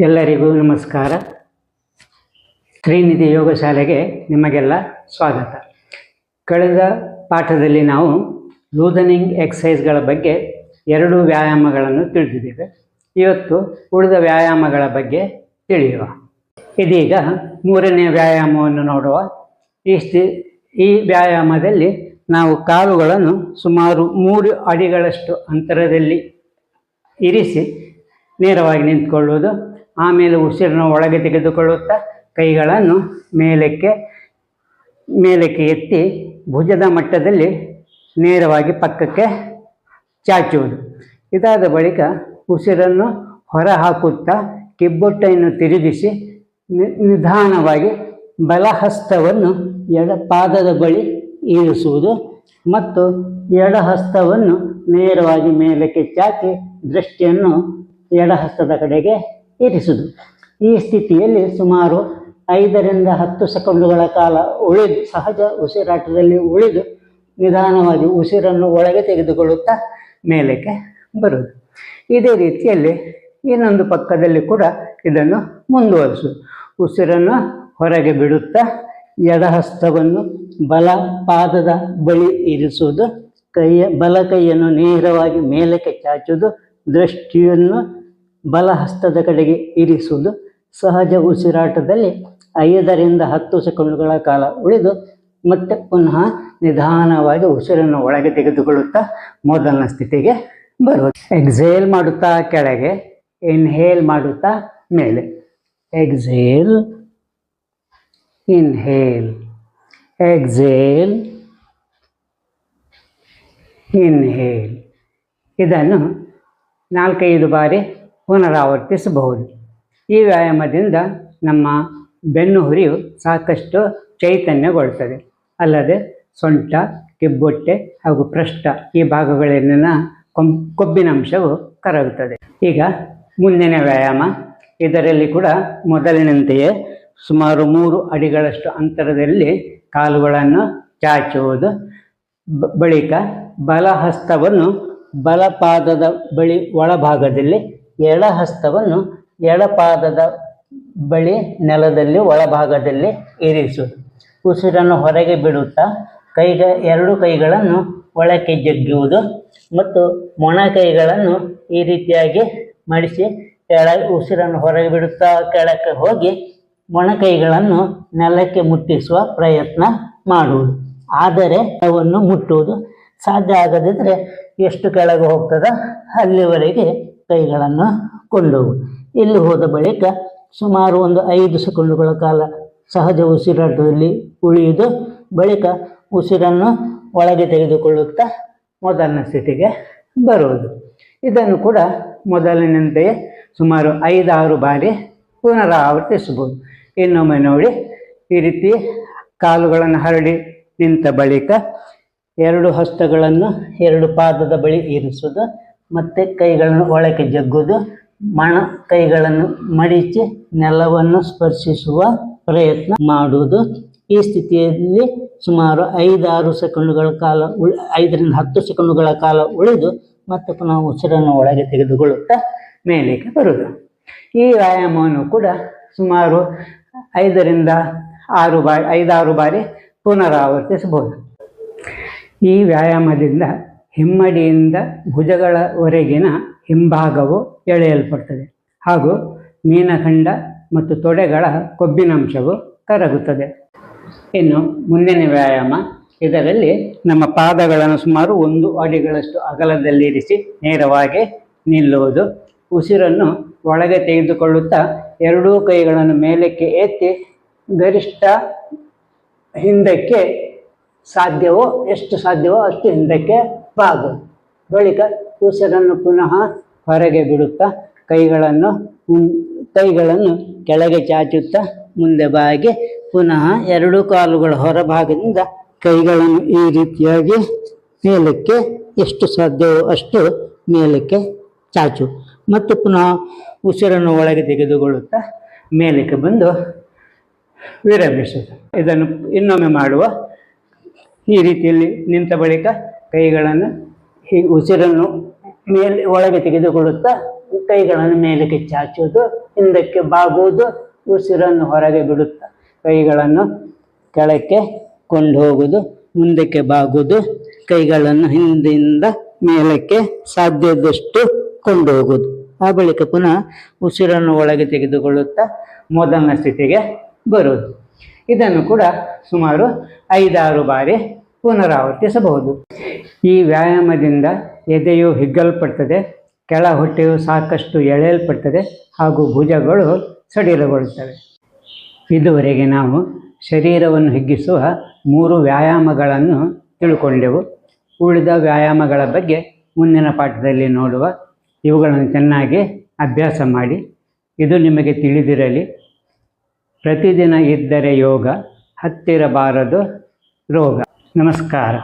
ಎಲ್ಲರಿಗೂ ನಮಸ್ಕಾರ. ಶ್ರೀನಿಧಿ ಯೋಗ ಶಾಲೆಗೆ ನಿಮಗೆಲ್ಲ ಸ್ವಾಗತ. ಕಳೆದ ಪಾಠದಲ್ಲಿ ನಾವು ಲೂದನಿಂಗ್ ಎಕ್ಸಸೈಸ್ಗಳ ಬಗ್ಗೆ ಎರಡು ವ್ಯಾಯಾಮಗಳನ್ನು ತಿಳಿದಿದ್ದೇವೆ. ಇವತ್ತು ಉಳಿದ ವ್ಯಾಯಾಮಗಳ ಬಗ್ಗೆ ತಿಳಿಯುವ. ಇದೀಗ ಮೂರನೇ ವ್ಯಾಯಾಮವನ್ನು ನೋಡುವ. ಈ ಈ ವ್ಯಾಯಾಮದಲ್ಲಿ ನಾವು ಕಾಲುಗಳನ್ನು ಸುಮಾರು ಮೂರು ಅಡಿಗಳಷ್ಟು ಅಂತರದಲ್ಲಿ ಇರಿಸಿ ನೇರವಾಗಿ ನಿಂತ್ಕೊಳ್ಳುವುದು. ಆಮೇಲೆ ಉಸಿರನ್ನು ಒಳಗೆ ತೆಗೆದುಕೊಳ್ಳುತ್ತಾ ಕೈಗಳನ್ನು ಮೇಲಕ್ಕೆ ಮೇಲಕ್ಕೆ ಎತ್ತಿ ಭುಜದ ಮಟ್ಟದಲ್ಲಿ ನೇರವಾಗಿ ಪಕ್ಕಕ್ಕೆ ಚಾಚುವುದು. ಇದಾದ ಬಳಿಕ ಉಸಿರನ್ನು ಹೊರ ಹಾಕುತ್ತಾ ಕಿಬ್ಬೊಟ್ಟೆಯನ್ನು ತಿರುಗಿಸಿ ನಿಧಾನವಾಗಿ ಬಲಹಸ್ತವನ್ನು ಎಡಪಾದದ ಬಳಿ ಇರಿಸುವುದು ಮತ್ತು ಎಡಹಸ್ತವನ್ನು ನೇರವಾಗಿ ಮೇಲಕ್ಕೆ ಚಾಚಿ ದೃಷ್ಟಿಯನ್ನು ಎಡಹಸ್ತದ ಕಡೆಗೆ ಇರಿಸುವುದು ಈ ಸ್ಥಿತಿಯಲ್ಲಿ ಸುಮಾರು ಐದರಿಂದ ಹತ್ತು ಸೆಕೆಂಡುಗಳ ಕಾಲ ಉಳಿದು, ಸಹಜ ಉಸಿರಾಟದಲ್ಲಿ ಉಳಿದು ನಿಧಾನವಾಗಿ ಉಸಿರನ್ನು ಒಳಗೆ ತೆಗೆದುಕೊಳ್ಳುತ್ತಾ ಮೇಲಕ್ಕೆ ಬರುವುದು. ಇದೇ ರೀತಿಯಲ್ಲಿ ಇನ್ನೊಂದು ಪಕ್ಕದಲ್ಲಿ ಕೂಡ ಇದನ್ನು ಮುಂದುವರಿಸುವುದು ಉಸಿರನ್ನು ಹೊರಗೆ ಬಿಡುತ್ತಾ ಎಡಹಸ್ತವನ್ನು ಬಲ ಪಾದದ ಬಳಿ ಇರಿಸುವುದು. ಕೈಯ, ಬಲ ಕೈಯನ್ನು ನೇರವಾಗಿ ಮೇಲಕ್ಕೆ ಚಾಚುವುದು. ದೃಷ್ಟಿಯನ್ನು ಬಲಹಸ್ತದ ಕಡೆಗೆ ಇರಿಸುವುದು ಸಹಜ ಉಸಿರಾಟದಲ್ಲಿ ಐದರಿಂದ ಹತ್ತು ಸೆಕೆಂಡುಗಳ ಕಾಲ ಉಳಿದು ಮತ್ತೆ ಪುನಃ ನಿಧಾನವಾಗಿ ಉಸಿರನ್ನು ಒಳಗೆ ತೆಗೆದುಕೊಳ್ಳುತ್ತಾ ಮೊದಲನ ಸ್ಥಿತಿಗೆ ಬರುವುದು. ಎಕ್ಸೇಲ್ ಮಾಡುತ್ತಾ ಕೆಳಗೆ ಇನ್ಹೇಲ್ ಮಾಡುತ್ತಾ ಮೇಲೆ. ಎಕ್ಸೇಲ್ ಇನ್ಹೇಲ್ ಎಕ್ಸೇಲ್ ಇನ್ಹೇಲ್ ಇದನ್ನು ನಾಲ್ಕೈದು ಬಾರಿ ಪುನರಾವರ್ತಿಸಬಹುದು. ಈ ವ್ಯಾಯಾಮದಿಂದ ನಮ್ಮ ಬೆನ್ನು ಹುರಿಯು ಸಾಕಷ್ಟು ಚೈತನ್ಯಗೊಳ್ಳುತ್ತದೆ. ಅಲ್ಲದೆ ಸೊಂಟ ಕಿಬ್ಬೊಟ್ಟೆ ಹಾಗೂ ಪೃಷ್ಠ ಈ ಭಾಗಗಳಲ್ಲಿನ ಕೊಂ ಕೊಬ್ಬಿನಂಶವು ಕರಗುತ್ತದೆ. ಈಗ ಮುಂದಿನ ವ್ಯಾಯಾಮ. ಇದರಲ್ಲಿ ಕೂಡ ಮೊದಲಿನಂತೆಯೇ ಸುಮಾರು ಮೂರು ಅಡಿಗಳಷ್ಟು ಅಂತರದಲ್ಲಿ ಕಾಲುಗಳನ್ನು ಚಾಚುವುದು. ಬಳಿಕ ಬಲಹಸ್ತವನ್ನು ಬಲಪಾದದ ಬಳಿ ಒಳಭಾಗದಲ್ಲಿ ಎಡಹಸ್ತವನ್ನು ಎಳಪಾದದ ಬಳಿ ನೆಲದಲ್ಲಿ ಒಳಭಾಗದಲ್ಲಿ ಇರಿಸುವುದು ಉಸಿರನ್ನು ಹೊರಗೆ ಬಿಡುತ್ತಾ ಕೈಗ, ಎರಡು ಕೈಗಳನ್ನು ಒಳಕ್ಕೆ ಜಗ್ಗುವುದು ಮತ್ತು ಮೊಣಕೈಗಳನ್ನು ಈ ರೀತಿಯಾಗಿ ಮಡಿಸಿ ಕೆಳ, ಉಸಿರನ್ನು ಹೊರಗೆ ಬಿಡುತ್ತಾ ಕೆಳಕ್ಕೆ ಹೋಗಿ ಮೊಣಕೈಗಳನ್ನು ನೆಲಕ್ಕೆ ಮುಟ್ಟಿಸುವ ಪ್ರಯತ್ನ ಮಾಡುವುದು. ಆದರೆ ಅವನ್ನು ಮುಟ್ಟುವುದು ಸಾಧ್ಯ ಆಗದಿದ್ದರೆ ಎಷ್ಟು ಕೆಳಗೆ ಹೋಗ್ತದೋ? ಅಲ್ಲಿವರೆಗೆ ಕೈಗಳನ್ನು ಕೊಂಡವು. ಇಲ್ಲಿ ಹೋದ ಬಳಿಕ ಸುಮಾರು ಒಂದು ಐದು ಸೆಕೆಂಡುಗಳ ಕಾಲ ಸಹಜ ಉಸಿರಾಟದಲ್ಲಿ ಉಳಿಯುವುದು ಬಳಿಕ ಉಸಿರನ್ನು ಒಳಗೆ ತೆಗೆದುಕೊಳ್ಳುತ್ತಾ ಮೊದಲನೇ ಸ್ಥಿತಿಗೆ ಬರುವುದು. ಇದನ್ನು ಕೂಡ ಮೊದಲಿನಂತೆಯೇ ಸುಮಾರು ಐದಾರು ಬಾರಿ ಪುನರಾವರ್ತಿಸಬಹುದು. ಇನ್ನೊಮ್ಮೆ ನೋಡಿ, ಈ ರೀತಿ ಕಾಲುಗಳನ್ನು ಹರಡಿ ನಿಂತ ಬಳಿಕ ಎರಡು ಹಸ್ತಗಳನ್ನು ಎರಡು ಪಾದದ ಬಳಿ ಇರಿಸುವುದು ಮತ್ತು ಕೈಗಳನ್ನು ಒಳಕ್ಕೆ ಜಗ್ಗುವುದು, ಮಣ ಕೈಗಳನ್ನು ಮಡಿಚಿ ನೆಲವನ್ನು ಸ್ಪರ್ಶಿಸುವ ಪ್ರಯತ್ನ ಮಾಡುವುದು. ಈ ಸ್ಥಿತಿಯಲ್ಲಿ ಸುಮಾರು ಐದಾರು ಸೆಕೆಂಡುಗಳ ಕಾಲ ಉಳಿ, ಐದರಿಂದ ಹತ್ತು ಸೆಕೆಂಡುಗಳ ಕಾಲ ಉಳಿದು ಮತ್ತೆ ಪುನಃ ಉಸಿರನ್ನು ಒಳಗೆ ತೆಗೆದುಕೊಳ್ಳುತ್ತಾ ಮೇಲಕ್ಕೆ ಬರುವುದು. ಈ ವ್ಯಾಯಾಮವನ್ನು ಕೂಡ ಸುಮಾರು ಐದರಿಂದ ಆರು ಬಾರಿ, ಐದಾರು ಬಾರಿ ಪುನರಾವರ್ತಿಸಬಹುದು. ಈ ವ್ಯಾಯಾಮದಿಂದ ಹಿಮ್ಮಡಿಯಿಂದ ಭುಜಗಳವರೆಗಿನ ಹಿಂಭಾಗವು ಎಳೆಯಲ್ಪಡ್ತದೆ ಹಾಗೂ ಮೀನಖಂಡ ಮತ್ತು ತೊಡೆಗಳ ಕೊಬ್ಬಿನಾಂಶವು ಕರಗುತ್ತದೆ. ಇನ್ನು ಮುಂದಿನ ವ್ಯಾಯಾಮ. ಇದರಲ್ಲಿ ನಮ್ಮ ಪಾದಗಳನ್ನು ಸುಮಾರು ಒಂದು ಅಡಿಗಳಷ್ಟು ಅಗಲದಲ್ಲಿರಿಸಿ ನೇರವಾಗಿ ನಿಲ್ಲುವುದು. ಉಸಿರನ್ನು ಒಳಗೆ ತೆಗೆದುಕೊಳ್ಳುತ್ತಾ ಎರಡೂ ಕೈಗಳನ್ನು ಮೇಲಕ್ಕೆ ಎತ್ತಿ ಗರಿಷ್ಠ ಹಿಂದಕ್ಕೆ ಸಾಧ್ಯವೋ, ಎಷ್ಟು ಸಾಧ್ಯವೋ ಅಷ್ಟು ಹಿಂದಕ್ಕೆ ಬಾಗು ಬಳಿಕ ಉಸಿರನ್ನು ಪುನಃ ಹೊರಗೆ ಬಿಡುತ್ತಾ ಕೈಗಳನ್ನು ಕೈಗಳನ್ನು ಕೆಳಗೆ ಚಾಚುತ್ತಾ ಮುಂದೆ ಬಾಗಿ ಪುನಃ ಎರಡು ಕಾಲುಗಳ ಹೊರಭಾಗದಿಂದ ಕೈಗಳನ್ನು ಈ ರೀತಿಯಾಗಿ ಮೇಲಕ್ಕೆ ಎಷ್ಟು ಸಾಧ್ಯವೋ ಅಷ್ಟು ಮೇಲಕ್ಕೆ ಚಾಚು. ಮತ್ತು ಪುನಃ ಉಸಿರನ್ನು ಒಳಗೆ ತೆಗೆದುಕೊಳ್ಳುತ್ತಾ ಮೇಲಕ್ಕೆ ಬಂದು ವಿರಮಿಸುವುದು ಇದನ್ನು ಇನ್ನೊಮ್ಮೆ ಮಾಡುವ ಈ ರೀತಿಯಲ್ಲಿ ನಿಂತ ಬಳಿಕ ಕೈಗಳನ್ನು ಹೀಗೆ ಉಸಿರನ್ನು ಮೇಲೆ ಒಳಗೆ ತೆಗೆದುಕೊಳ್ಳುತ್ತಾ ಕೈಗಳನ್ನು ಮೇಲಕ್ಕೆ ಚಾಚುವುದು, ಹಿಂದಕ್ಕೆ ಬಾಗುವುದು, ಉಸಿರನ್ನು ಹೊರಗೆ ಬಿಡುತ್ತಾ ಕೈಗಳನ್ನು ಕೆಳಕ್ಕೆ ಕೊಂಡು ಹೋಗುವುದು ಮುಂದಕ್ಕೆ ಬಾಗುವುದು, ಕೈಗಳನ್ನು ಹಿಂದಿಂದ ಮೇಲಕ್ಕೆ ಸಾಧ್ಯದಷ್ಟು ಕೊಂಡು ಹೋಗುವುದು ಆ ಬಳಿಕ ಪುನಃ ಉಸಿರನ್ನು ಒಳಗೆ ತೆಗೆದುಕೊಳ್ಳುತ್ತಾ ಮೊದಲನ ಸ್ಥಿತಿಗೆ ಬರುವುದು. ಇದನ್ನು ಕೂಡ ಸುಮಾರು ಐದಾರು ಬಾರಿ ಪುನರಾವರ್ತಿಸಬಹುದು. ಈ ವ್ಯಾಯಾಮದಿಂದ ಎದೆಯು ಹಿಗ್ಗಲ್ಪಡ್ತದೆ ಕೆಳ ಹೊಟ್ಟೆಯು ಸಾಕಷ್ಟು ಎಳೆಯಲ್ಪಡ್ತದೆ ಹಾಗೂ ಭುಜಗಳು ಸಡಿಲಗೊಳ್ಳುತ್ತವೆ. ಇದುವರೆಗೆ ನಾವು ಶರೀರವನ್ನು ಹಿಗ್ಗಿಸುವ ಮೂರು ವ್ಯಾಯಾಮಗಳನ್ನು ತಿಳ್ಕೊಂಡೆವು. ಉಳಿದ ವ್ಯಾಯಾಮಗಳ ಬಗ್ಗೆ ಮುಂದಿನ ಪಾಠದಲ್ಲಿ ನೋಡುವ. ಇವುಗಳನ್ನು ಚೆನ್ನಾಗಿ ಅಭ್ಯಾಸ ಮಾಡಿ. ಇದು ನಿಮಗೆ ತಿಳಿದಿರಲಿ. ಪ್ರತಿದಿನ ಇದ್ದರೆ ಯೋಗ, ಹತ್ತಿರಬಾರದು ರೋಗ. ನಮಸ್ಕಾರ